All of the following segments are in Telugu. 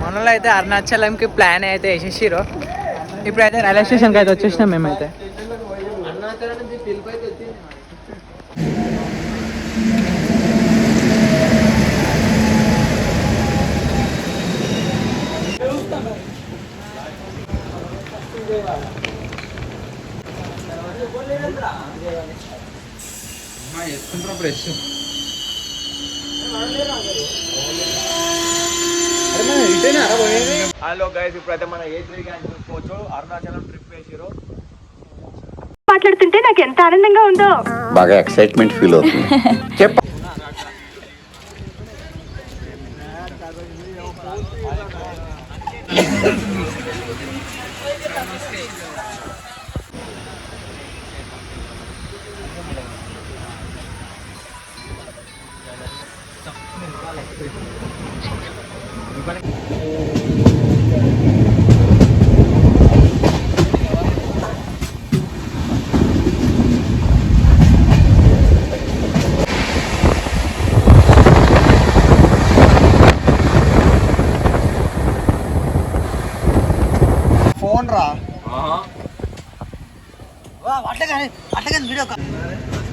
మనలో అయితే అరుణాచలంకి ప్లాన్ అయితే వేసేసిరు ఇప్పుడైతే రైల్వే స్టేషన్కి అయితే వచ్చేసినాం మేమైతే. హలో గైస్ ఇప్పుడైతే మన ఏ త్రీ గ్యాంగ్ చూసుకోవచ్చు. అరుణాచలం ట్రిప్ వేసిరు మాట్లాడుతుంటే నాకు ఎంత ఆనందంగా ఉందో. బాగా ఎక్సైట్మెంట్ ఫీల్ అవుతుంది. చెప్ప. ఫోన్ రా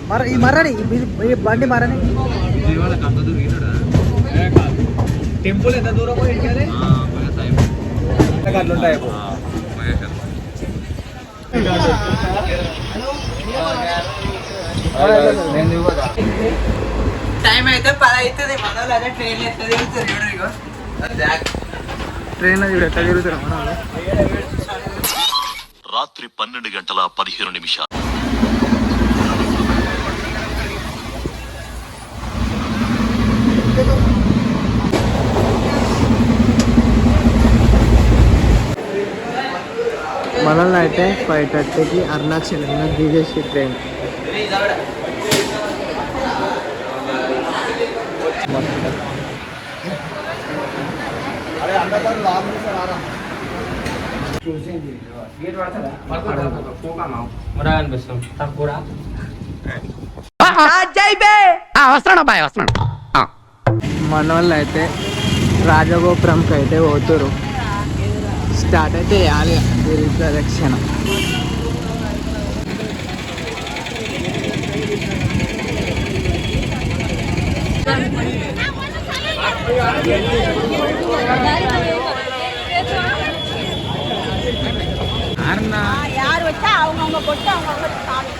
మర ఈ మర్రని ఈ బండి మరని టెంపుల్ ఎంత దూరం అట్లుంటాయి టైం అయితే పది అవుతుంది మన వాళ్ళు అదే ట్రైన్ ఎట్లా తిరుగుతారు ఎట్లా తిరుగుతారు మన వాళ్ళు రాత్రి పన్నెండు గంటల పదిహేను నిమిషాలు. మనల్ని అయితే ఫైవ్ థర్టీకి అరుణాచలంలో దిగేసి ట్రైన్ మన వాళ్ళు అయితే రాజగోపురంకి అయితే పోతురు స్టార్ట్ అయితే గిరి ప్రదక్షిణ. யார் வச்சா அவங்க போட்டு கொட்டு அவங்க அவங்க சாமி.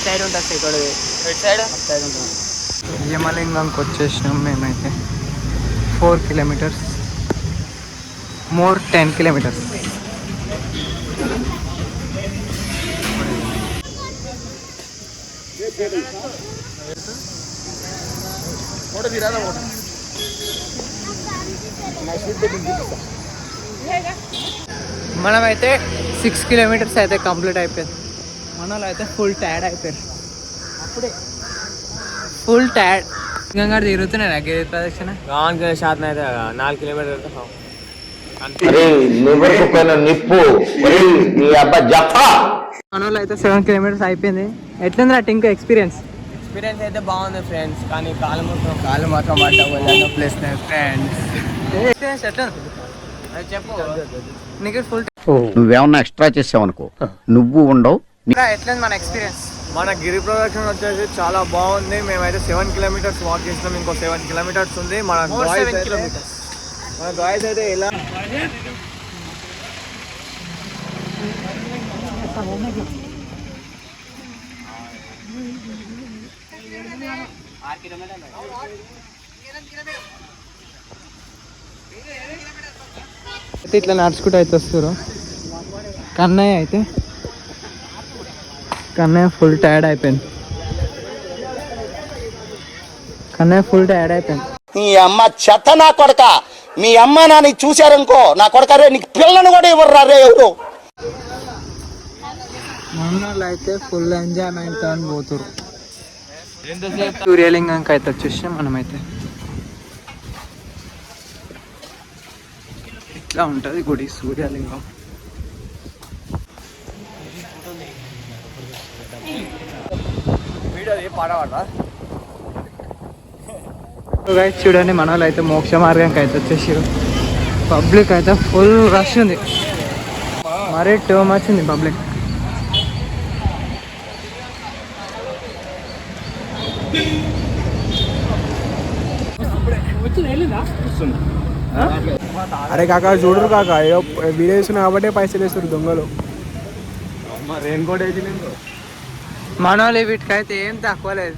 అటు సైడ్ ఉంటుంది ఇక్కడ. సైడ్ సైడ్ ఉంటుంది యమలింగంకి వచ్చేసినాం మేమైతే four kilometres. More ten kilometres. మనమైతే సిక్స్ కిలోమీటర్స్ అయితే కంప్లీట్ అయిపోయింది. మన వాళ్ళు అయితే ఫుల్ టైర్డ్ అయిపోయారు. అప్పుడే. ఫుల్ టైర్డ్ ఇంకా తిరుగుతున్నాయి నాకు ప్రదక్షిణ? గాన్ శాతం అయితే నాలుగు కిలోమీటర్ అరే లివర్ పైన నిప్పు. ఒరేయ్, నీ అబ్బా జఫా. మన వాళ్ళు అయితే సెవెన్ కిలోమీటర్స్ అయిపోయింది. ఎట్లుంది నాకు ఇంకా ఎక్స్పీరియన్స్ ఎక్స్పీరియన్స్ అయితే బాగుంది ఫ్రెండ్స్ కానీ కాలు మాత్రం కాలు మాత్రం పడ్డా ప్లేస్ ఫ్రెండ్స్ ఎక్స్పీరియన్స్ ఎట్లా చెప్పు. నీకు ఫుల్ నువ్వేమన్నా ఎక్స్ట్రా చేసావనుకో నువ్వు ఉండవు ఇంకా ఎట్లుంది మన ఎక్స్పీరియన్స్ మన గిరి ప్రదక్షిణ వచ్చేసి చాలా బాగుంది. మేమైతే సెవెన్ కిలోమీటర్స్ వాక్ చేసినాం. ఇంకో సెవెన్ కిలోమీటర్స్ ఉంది. మన మోర్ guys సెవెన్ అయితే- కిలోమీటర్స్ మన గాయస్ అయితే ఎలా అయితే ఇట్లా నడుచుకుంటూ అయితే వస్తారు కన్నయ్య అయితే కన్నయ్య ఫుల్ టైర్డ్ అయిపోయింది. కానీ ఫుల్ టైర్డ్ అయిపోయింది. నీ అమ్మ చెత్త నా కొడక. మీ అమ్మ నాని చూశారనుకో నా కొడక రే నీకు పిల్లను కూడా ఇవ్వరు రే ఎవరు? మనోళ్ళు అయితే ఫుల్ ఎంజాయ్మెంట్ అని పోతురు సూర్యలింగంకి అయితే వచ్చేసాం మనమైతే. ఇట్లా ఉంటుంది గుడి సూర్యలింగం. గైస్ చూడండి మన వాళ్ళు అయితే మోక్ష మార్గంకి అయితే వచ్చేసారు పబ్లిక్ అయితే ఫుల్ రష్ ఉంది. మరీ టూ మచ్ ఉంది పబ్లిక్ అరే కాకా చూడరు కాకా ఏదో వీడియో కాబట్టే పైసలు వేస్తారు దొంగలు. రెయిన్ కోట్ వేసి నేను మన వాళ్ళు వీటికైతే ఏం తక్కువ లేదు.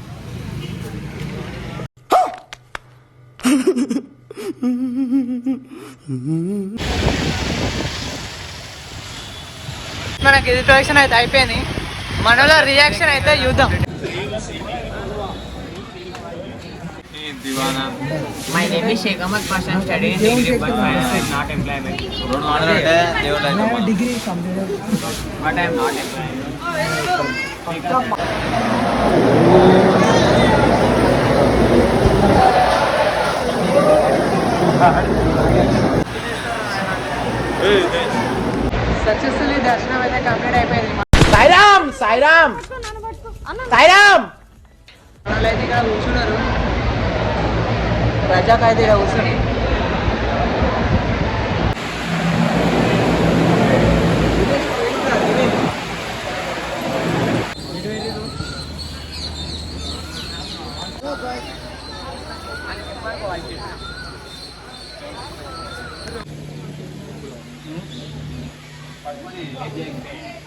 మనకి ఎడిటేషన్ అయితే అయిపోయింది. మనలో రియాక్షన్ అయితే చూద్దాం. My name is Sheikh Ahmed Pasha study degree but not employment degree complete but I am not employment successfully దర్శనం అయితే కంప్లీట్ అయిపోయింది. సాయిరామ్ సాయిరామ్ సాయిరామ్. అయితే ఇక్కడ కూర్చున్నారు. ప్రజాకి అయితే ఇక్కడ కూర్చుని. Thank you.